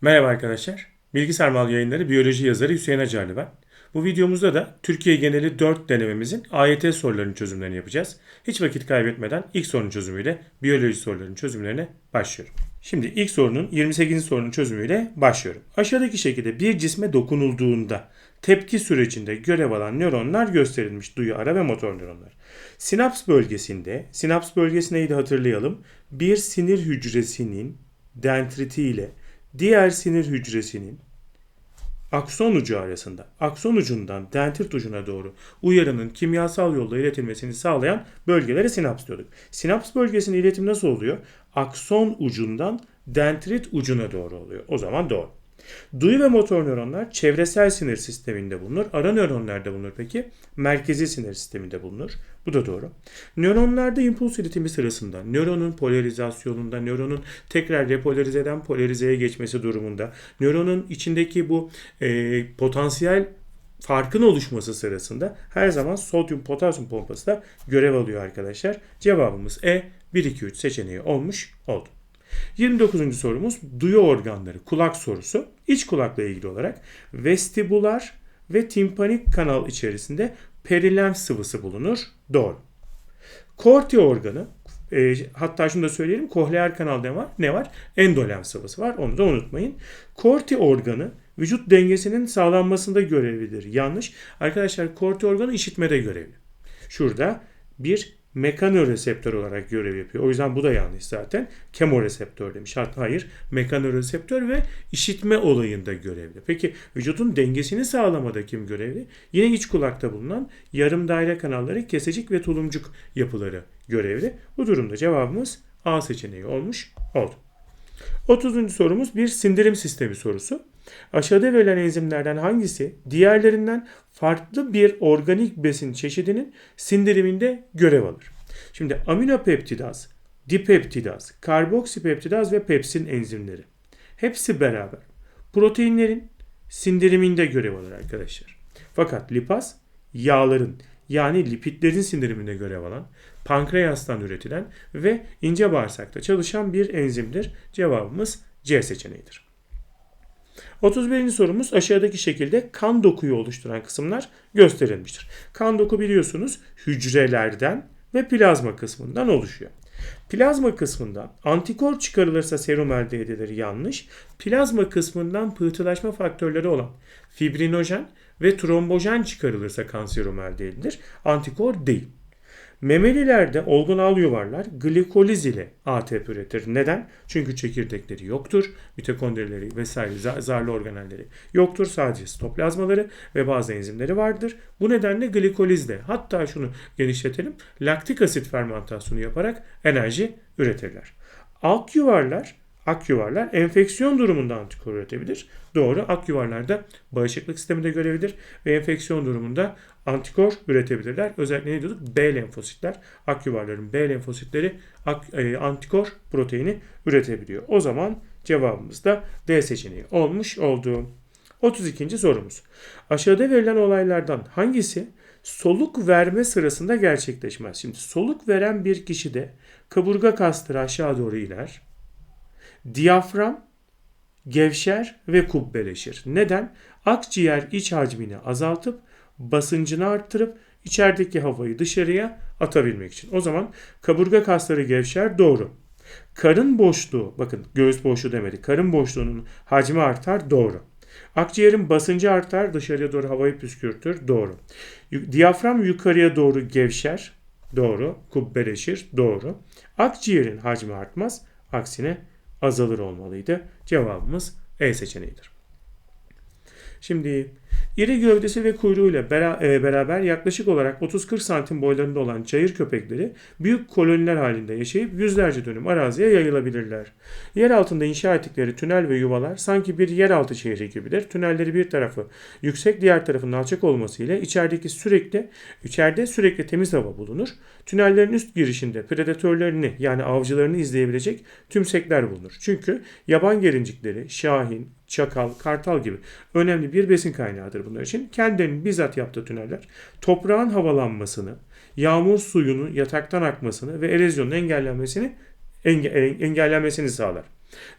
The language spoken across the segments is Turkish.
Merhaba arkadaşlar. Bilgisayar Mal Yayınları Biyoloji yazarı Hüseyin Acarlı ben. Bu videomuzda da Türkiye geneli 4 denememizin AYT sorularının çözümlerini yapacağız. Hiç vakit kaybetmeden ilk sorunun çözümüyle biyoloji sorularının çözümlerine başlıyorum. Şimdi ilk sorunun 28. sorunun çözümüyle başlıyorum. Aşağıdaki şekilde bir cisme dokunulduğunda tepki sürecinde görev alan nöronlar gösterilmiş duyu ara ve motor nöronlar. Sinaps bölgesinde, sinaps bölgesi neydi hatırlayalım. Bir sinir hücresinin dendritiyle diğer sinir hücresinin akson ucu arasında, akson ucundan dendrit ucuna doğru uyarının kimyasal yolla iletilmesini sağlayan bölgelere sinaps diyorduk. Sinaps bölgesinin iletim nasıl oluyor? Akson ucundan dendrit ucuna doğru oluyor. O zaman doğru. Duyu ve motor nöronlar çevresel sinir sisteminde bulunur. Ara nöronlarda bulunur peki? Merkezi sinir sisteminde bulunur. Bu da doğru. Nöronlarda impuls iletimi sırasında nöronun polarizasyonunda, nöronun tekrar repolarizeden polarizeye geçmesi durumunda, nöronun içindeki bu e, potansiyel farkın oluşması sırasında her zaman sodyum potasyum pompası da görev alıyor arkadaşlar. Cevabımız E 1 2 3 seçeneği olmuş oldu. 29. sorumuz duyu organları kulak sorusu. İç kulakla ilgili olarak vestibular ve timpanik kanal içerisinde perilenf sıvısı bulunur. Doğru. Korti organı e, hatta şunu da söyleyelim kohleer kanalda ne var? Ne var? Endolenf sıvısı var. Onu da unutmayın. Korti organı vücut dengesinin sağlanmasında görevlidir. Yanlış. Arkadaşlar korti organı işitmede görevli. Şurada bir mekanorezeptör olarak görev yapıyor. O yüzden bu da yanlış zaten. Kemoreseptör demiş. Hatta hayır mekanorezeptör ve işitme olayında görevli. Peki vücudun dengesini sağlamada kim görevli? Yine iç kulakta bulunan yarım daire kanalları kesecik ve tulumcuk yapıları görevli. Bu durumda cevabımız A seçeneği olmuş oldu. 30. sorumuz bir sindirim sistemi sorusu. Aşağıda verilen enzimlerden hangisi diğerlerinden farklı bir organik besin çeşidinin sindiriminde görev alır? Şimdi aminopeptidaz, dipeptidaz, karboksipeptidaz ve pepsin enzimleri. Hepsi beraber proteinlerin sindiriminde görev alır arkadaşlar. Fakat lipaz yağların yani lipidlerin sindiriminde görev alan, pankreastan üretilen ve ince bağırsakta çalışan bir enzimdir. Cevabımız C seçeneğidir. 31. sorumuz aşağıdaki şekilde kan dokuyu oluşturan kısımlar gösterilmiştir. Kan doku biliyorsunuz hücrelerden ve plazma kısmından oluşuyor. Plazma kısmından antikor çıkarılırsa serum elde edilir yanlış. Plazma kısmından pıhtılaşma faktörleri olan fibrinojen ve trombojen çıkarılırsa kan serumu elde edilir. Antikor değil. Memelilerde olgun al yuvarlar glikoliz ile ATP üretir. Neden? Çünkü çekirdekleri yoktur. Mitokondrileri vesaire zarlı organelleri yoktur. Sadece sitoplazmaları ve bazı enzimleri vardır. Bu nedenle glikolizle hatta şunu genişletelim. Laktik asit fermentasyonu yaparak enerji üretirler. Alt yuvarlar Ak yuvarlar enfeksiyon durumunda antikor üretebilir. Doğru. Ak yuvarlarda bağışıklık sisteminde görevidir ve enfeksiyon durumunda antikor üretebilirler. Özellikle ne diyorduk? B lenfositler. Ak B lenfositleri ak, e, antikor proteini üretebiliyor. O zaman cevabımız da D seçeneği olmuş oldu. 32. sorumuz. Aşağıda verilen olaylardan hangisi soluk verme sırasında gerçekleşmez? Şimdi soluk veren bir kişide kaburga kasları aşağı doğru iner. Diyafram gevşer ve kubbeleşir. Neden? Akciğer iç hacmini azaltıp basıncını arttırıp içerideki havayı dışarıya atabilmek için. O zaman kaburga kasları gevşer doğru. Karın boşluğu bakın göğüs boşluğu demedi. Karın boşluğunun hacmi artar doğru. Akciğerin basıncı artar dışarıya doğru havayı püskürtür doğru. Diyafram yukarıya doğru gevşer doğru. Kubbeleşir doğru. Akciğerin hacmi artmaz aksine azalır olmalıydı. Cevabımız E seçeneğidir. Şimdi iri gövdesi ve kuyruğuyla e, beraber yaklaşık olarak 30-40 santim boylarında olan çayır köpekleri büyük koloniler halinde yaşayıp yüzlerce dönüm araziye yayılabilirler. Yer altında inşa ettikleri tünel ve yuvalar sanki bir yeraltı şehri gibidir. Tünelleri bir tarafı yüksek diğer tarafının alçak olmasıyla içerideki sürekli içeride sürekli temiz hava bulunur. Tünellerin üst girişinde predatörlerini yani avcılarını izleyebilecek tümsekler bulunur. Çünkü yaban gelincikleri, şahin, çakal, kartal gibi önemli bir besin kaynağıdır bunlar için. Kendilerinin bizzat yaptığı tüneller toprağın havalanmasını, yağmur suyunun yataktan akmasını ve erozyonun engellenmesini enge- engellenmesini sağlar.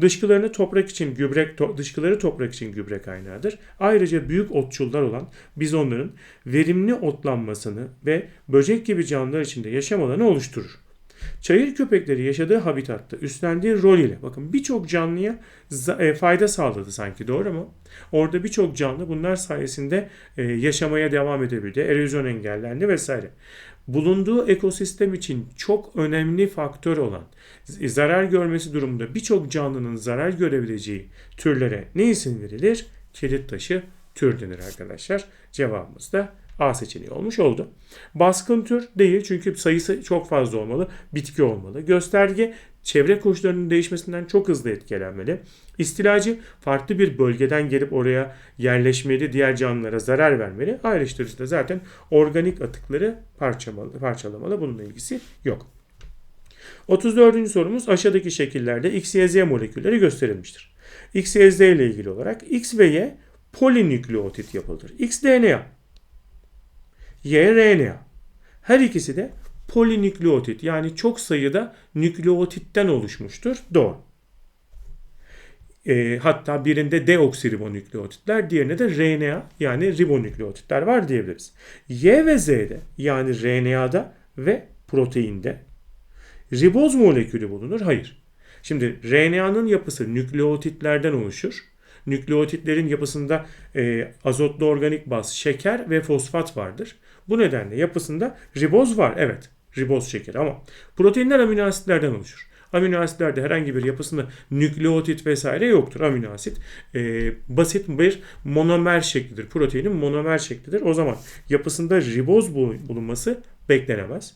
Dışkılarını toprak için gübre to, dışkıları toprak için gübre kaynağıdır. Ayrıca büyük otçullar olan bizonların verimli otlanmasını ve böcek gibi canlılar içinde yaşam alanı oluşturur. Çayır köpekleri yaşadığı habitatta üstlendiği rol ile bakın birçok canlıya e, fayda sağladı sanki doğru mu? Orada birçok canlı bunlar sayesinde e, yaşamaya devam edebildi. Erozyon engellendi vesaire. Bulunduğu ekosistem için çok önemli faktör olan zarar görmesi durumunda birçok canlının zarar görebileceği türlere ne isim verilir? Kilit taşı tür denir arkadaşlar. Cevabımız da A seçeneği olmuş oldu. Baskın tür değil çünkü sayısı çok fazla olmalı. Bitki olmalı. Gösterge çevre koşullarının değişmesinden çok hızlı etkilenmeli. İstilacı farklı bir bölgeden gelip oraya yerleşmeli, diğer canlılara zarar vermeli. Ayrıştırıcı da zaten organik atıkları parçalamalı, parçalamalı. Bununla ilgisi yok. 34. sorumuz aşağıdaki şekillerde X, Y, Z molekülleri gösterilmiştir. X, Y, Z ile ilgili olarak X ve Y polinükleotit yapılır. X DNA, Y RNA. Her ikisi de polinükleotit yani çok sayıda nükleotitten oluşmuştur. Doğru. E, hatta birinde deoksiribonükleotitler, diğerinde de RNA yani ribonükleotitler var diyebiliriz. Y ve Z'de yani RNA'da ve proteinde riboz molekülü bulunur. Hayır. Şimdi RNA'nın yapısı nükleotitlerden oluşur. Nükleotitlerin yapısında e, azotlu organik baz, şeker ve fosfat vardır. Bu nedenle yapısında riboz var. Evet riboz şekeri ama proteinler amino asitlerden oluşur. Amino asitlerde herhangi bir yapısında nükleotit vesaire yoktur. Amino asit e, basit bir monomer şeklidir. Proteinin monomer şeklidir. O zaman yapısında riboz bulunması beklenemez.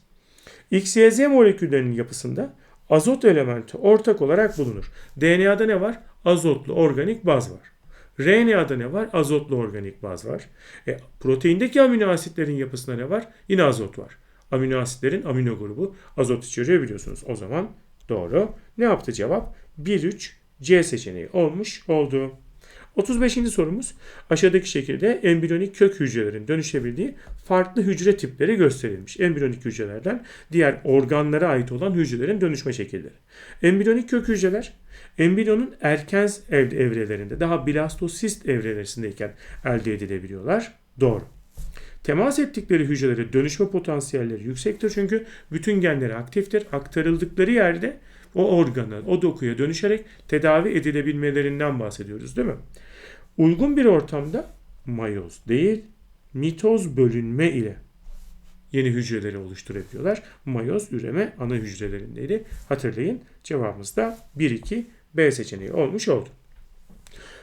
X, Y, Z moleküllerinin yapısında azot elementi ortak olarak bulunur. DNA'da ne var? Azotlu organik baz var. RNA'da ne var? Azotlu organik baz var. E, proteindeki amino asitlerin yapısında ne var? Yine azot var. Amino asitlerin amino grubu azot içeriyor biliyorsunuz. O zaman doğru. Ne yaptı cevap? 1-3 C seçeneği olmuş oldu. 35. sorumuz aşağıdaki şekilde embriyonik kök hücrelerin dönüşebildiği farklı hücre tipleri gösterilmiş. Embriyonik hücrelerden diğer organlara ait olan hücrelerin dönüşme şekilleri. Embriyonik kök hücreler embriyonun erken evrelerinde daha blastosist evrelerindeyken elde edilebiliyorlar. Doğru. Temas ettikleri hücrelere dönüşme potansiyelleri yüksektir çünkü bütün genleri aktiftir. Aktarıldıkları yerde o organa, o dokuya dönüşerek tedavi edilebilmelerinden bahsediyoruz değil mi? Uygun bir ortamda mayoz değil, mitoz bölünme ile yeni hücreleri oluşturabiliyorlar. Mayoz üreme ana hücrelerindeydi. Hatırlayın cevabımız da 1-2 B seçeneği olmuş oldu.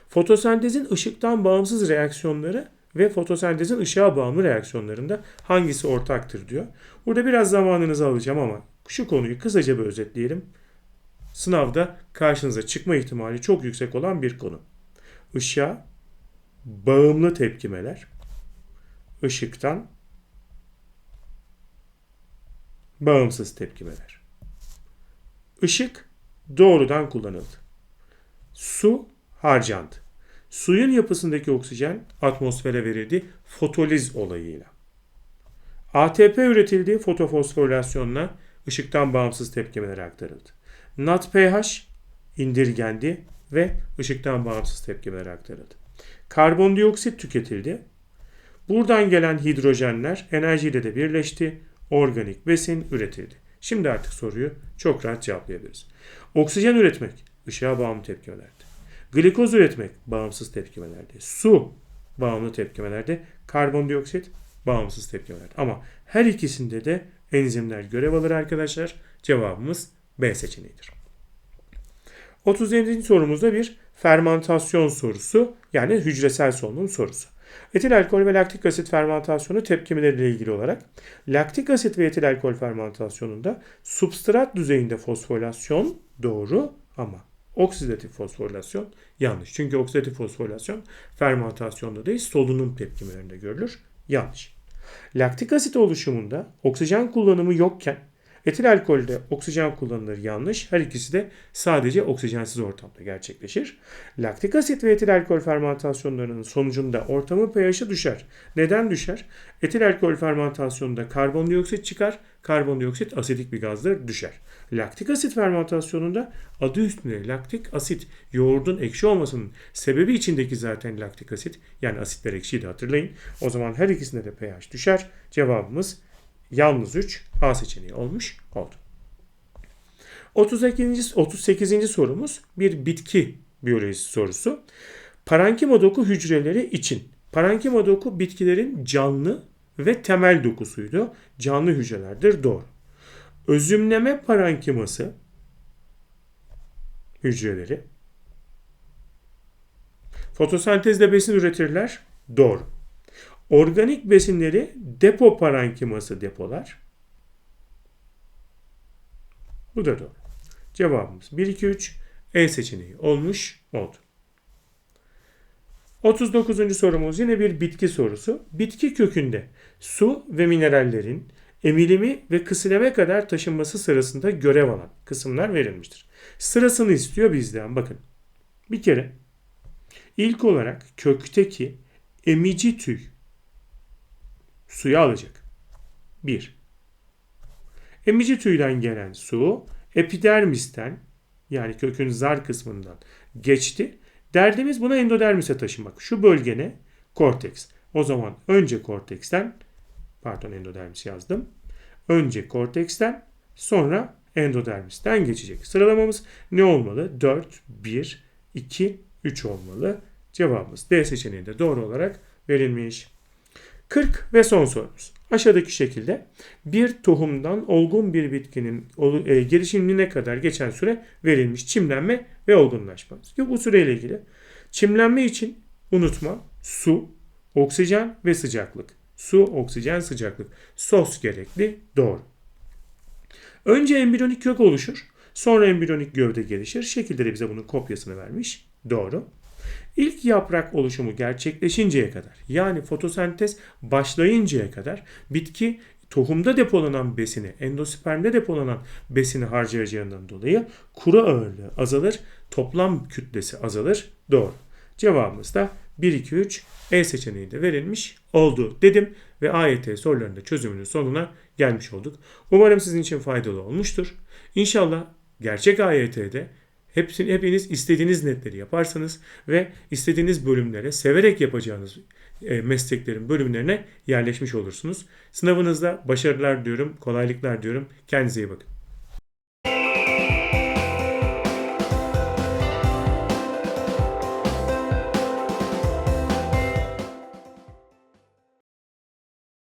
Fotosentezin ışıktan bağımsız reaksiyonları ve fotosentezin ışığa bağımlı reaksiyonlarında hangisi ortaktır diyor. Burada biraz zamanınızı alacağım ama şu konuyu kısaca bir özetleyelim. Sınavda karşınıza çıkma ihtimali çok yüksek olan bir konu. Işığa bağımlı tepkimeler, ışıktan bağımsız tepkimeler. Işık doğrudan kullanıldı. Su harcandı. Suyun yapısındaki oksijen atmosfere verildi fotoliz olayıyla. ATP üretildi fotofosforilasyonla ışıktan bağımsız tepkimelere aktarıldı. NADPH indirgendi ve ışıktan bağımsız tepkimelere aktarıldı. Karbondioksit tüketildi. Buradan gelen hidrojenler enerjiyle de birleşti. Organik besin üretildi. Şimdi artık soruyu çok rahat cevaplayabiliriz. Oksijen üretmek ışığa bağımlı tepkimelerdi. Glikoz üretmek bağımsız tepkimelerde. Su bağımlı tepkimelerde. Karbondioksit bağımsız tepkimelerde. Ama her ikisinde de enzimler görev alır arkadaşlar. Cevabımız B seçeneğidir. 37. sorumuzda bir fermentasyon sorusu yani hücresel solunum sorusu. Etil alkol ve laktik asit fermentasyonu tepkimeleriyle ilgili olarak laktik asit ve etil alkol fermentasyonunda substrat düzeyinde fosforilasyon doğru ama oksidatif fosforilasyon yanlış. Çünkü oksidatif fosforilasyon fermentasyonda değil solunum tepkimelerinde görülür. Yanlış. Laktik asit oluşumunda oksijen kullanımı yokken Etil alkolde oksijen kullanılır yanlış. Her ikisi de sadece oksijensiz ortamda gerçekleşir. Laktik asit ve etil alkol fermentasyonlarının sonucunda ortamın pH'i düşer. Neden düşer? Etil alkol fermentasyonunda karbondioksit çıkar. Karbondioksit asidik bir gazdır düşer. Laktik asit fermentasyonunda adı üstünde laktik asit yoğurdun ekşi olmasının sebebi içindeki zaten laktik asit yani asitler ekşiydi hatırlayın. O zaman her ikisinde de pH düşer. Cevabımız yalnız 3 A seçeneği olmuş oldu. 38. 38. sorumuz bir bitki biyolojisi sorusu. Parankima doku hücreleri için. Parankima doku bitkilerin canlı ve temel dokusuydu. Canlı hücrelerdir doğru. Özümleme parankiması hücreleri fotosentezle besin üretirler. Doğru. Organik besinleri depo parankiması depolar. Bu da doğru. Cevabımız 1, 2, 3 E seçeneği olmuş oldu. 39. sorumuz yine bir bitki sorusu. Bitki kökünde su ve minerallerin emilimi ve kısileme kadar taşınması sırasında görev alan kısımlar verilmiştir. Sırasını istiyor bizden. Bakın. Bir kere ilk olarak kökteki emici tüy suyu alacak. 1. Emici tüyden gelen su epidermisten yani kökün zar kısmından geçti. Derdimiz buna endodermise taşımak. Şu bölgene korteks. O zaman önce korteksten pardon endodermis yazdım. Önce korteksten sonra endodermisten geçecek. Sıralamamız ne olmalı? 4, 1, 2, 3 olmalı. Cevabımız D seçeneği de doğru olarak verilmiş. 40 ve son sorumuz. Aşağıdaki şekilde bir tohumdan olgun bir bitkinin e, gelişimine kadar geçen süre verilmiş çimlenme ve olgunlaşma. Bu süreyle ilgili çimlenme için unutma su, oksijen ve sıcaklık. Su, oksijen, sıcaklık. Sos gerekli. Doğru. Önce embriyonik kök oluşur. Sonra embriyonik gövde gelişir. Şekilde bize bunun kopyasını vermiş. Doğru. İlk yaprak oluşumu gerçekleşinceye kadar yani fotosentez başlayıncaya kadar bitki tohumda depolanan besini, endospermde depolanan besini harcayacağından dolayı kuru ağırlığı azalır, toplam kütlesi azalır. Doğru. Cevabımız da 1, 2, 3 E seçeneği de verilmiş oldu dedim ve AYT sorularında çözümünün sonuna gelmiş olduk. Umarım sizin için faydalı olmuştur. İnşallah gerçek AYT'de Hepsini, hepiniz istediğiniz netleri yaparsanız ve istediğiniz bölümlere severek yapacağınız e, mesleklerin bölümlerine yerleşmiş olursunuz. Sınavınızda başarılar diyorum, kolaylıklar diyorum. Kendinize iyi bakın.